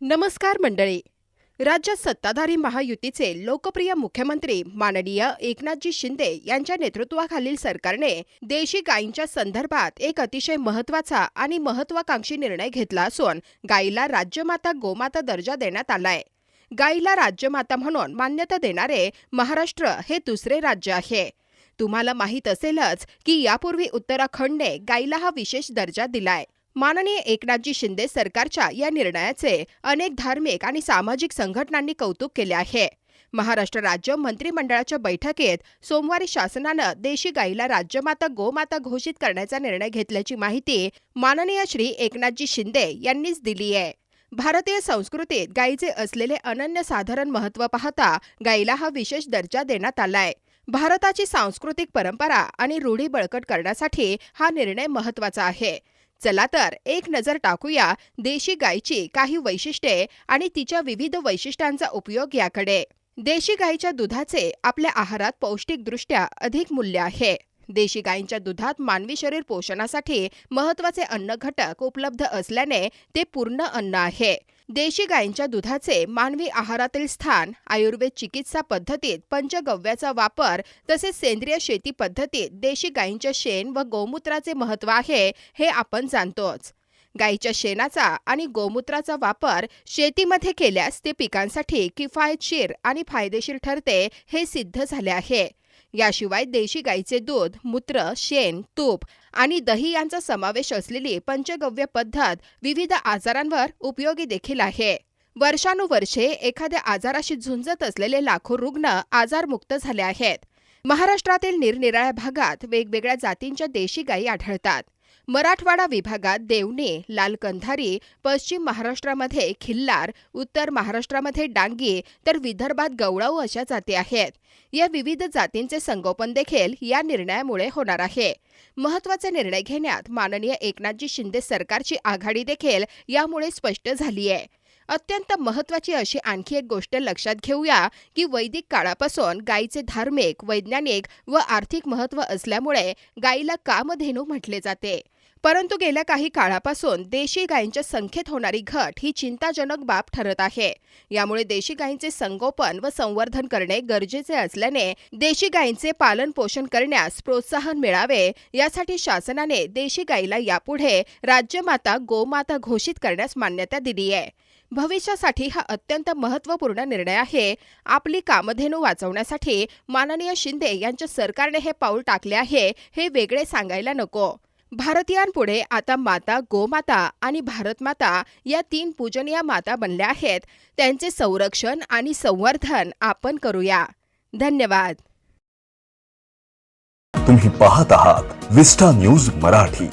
नमस्कार मंडळी. राज्यात सत्ताधारी महायुतीचे लोकप्रिय मुख्यमंत्री माननीय एकनाथजी शिंदे यांच्या नेतृत्वाखालील सरकारने देशी गायींच्या संदर्भात एक अतिशय महत्त्वाचा आणि महत्वाकांक्षी निर्णय घेतला असून गायीला राज्यमाता गोमाता दर्जा देण्यात आलाय. गायीला राज्यमाता म्हणून मान्यता देणारे महाराष्ट्र हे दुसरे राज्य आहे. तुम्हाला माहीत असेलच की यापूर्वी उत्तराखंडने गायीला हा विशेष दर्जा दिलाय. माननीय एकनाथजी शिंदे सरकारच्या या निर्णयाचे अनेक धार्मिक आणि सामाजिक संघटनांनी कौतुक केले आहे. महाराष्ट्र राज्य मंत्रिमंडळाच्या बैठकीत सोमवारी शासनानं देशी गाईला राज्यमाता गोमाता घोषित करण्याचा निर्णय घेतल्याची माहिती माननीय श्री एकनाथजी शिंदे यांनीच दिली आहे. भारतीय संस्कृतीत गायीचे असलेले अनन्यसाधारण महत्त्व पाहता गायीला हा विशेष दर्जा देण्यात आलाय. भारताची सांस्कृतिक परंपरा आणि रूढी बळकट करण्यासाठी हा निर्णय महत्त्वाचा आहे. चला तर एक नजर टाकूया देशी गायीची काही वैशिष्ट्ये आणि तिच्या विविध वैशिष्ट्यांचा उपयोग याकडे. देशी गायीच्या दुधाचे आपल्या आहारात पौष्टिकदृष्ट्या अधिक मूल्य आहे. देशी गायींच्या दुधात मानवी शरीर पोषणासाठी महत्त्वाचे अन्न घटक उपलब्ध असल्याने ते पूर्ण अन्न आहे. देशी गायींच्या दुधाचे मानवी आहारातील स्थान आयुर्वेद चिकित्सा पद्धतीत पंचगव्याचा वापर तसेच सेंद्रिय शेती पद्धतीत देशी गायींच्या शेण व गोमूत्राचे महत्त्व आहे हे आपण जाणतोच. गायीच्या शेणाचा आणि गोमूत्राचा वापर शेतीमध्ये केल्यास ते पिकांसाठी किफायतशीर आणि फायदेशीर ठरते हे सिद्ध झाले आहे. याशिवाय देशी गाईचे दूध मूत्र शेण तूप आणि दही यांचा समावेश असलेली पंचगव्य पद्धत विविध आजारांवर उपयोगी देखील आहे. वर्षानुवर्षे एखाद्या आजाराशी झुंजत असलेले लाखो रुग्ण आजारमुक्त झाले आहेत. महाराष्ट्रातील निरनिराळ्या भागात वेगवेगळ्या जातींच्या देशी गायी आढळतात. मराठवाडा विभागात देवणे लाल कंधारी पश्चिम महाराष्ट्रामध्ये खिल्लार उत्तर महाराष्ट्रामध्ये डांगी तर विदर्भात गवळाऊ अशा जाती आहेत. या विविध जातींचे संगोपन देखील या निर्णयामुळे होणार आहे. महत्त्वाचे निर्णय घेण्यात माननीय एकनाथजी शिंदे सरकारची आघाडी देखील यामुळे स्पष्ट झाली आहे अत्यंत महत्वाची अशी आणखी एक गोष्ट लक्षात घेऊया की वैदिक काळापासून गायीचे धार्मिक वैज्ञानिक व आर्थिक महत्त्व असल्यामुळे गायीला कामधेनू म्हटले जाते. परंतु गेल्या काही काळापासून देशी गायींच्या संख्येत होणारी घट ही चिंताजनक बाब ठरत आहे. यामुळे देशी गायींचे संगोपन व संवर्धन करणे गरजेचे असल्याने देशी गायींचे पालन पोषण करण्यास प्रोत्साहन मिळावे यासाठी शासनाने देशी गायीला यापुढे राज्यमाता गोमाता घोषित करण्यास मान्यता दिली आहे. भविष्यासाठी हा अत्यंत महत्त्वपूर्ण निर्णय आहे. आपली कामधेनू वाचवण्यासाठी माननीय शिंदे यांच्या सरकारने हे पाऊल टाकले आहे हे वेगळे सांगायला नको. भारतीयांपुढे आता माता गोमाता आणि भारतमाता या तीन पूजनीय माता बनल्या आहेत. त्यांचे संरक्षण आणि संवर्धन आपण करूया. धन्यवाद. तुम्ही पाहत आहात विस्टा न्यूज मराठी.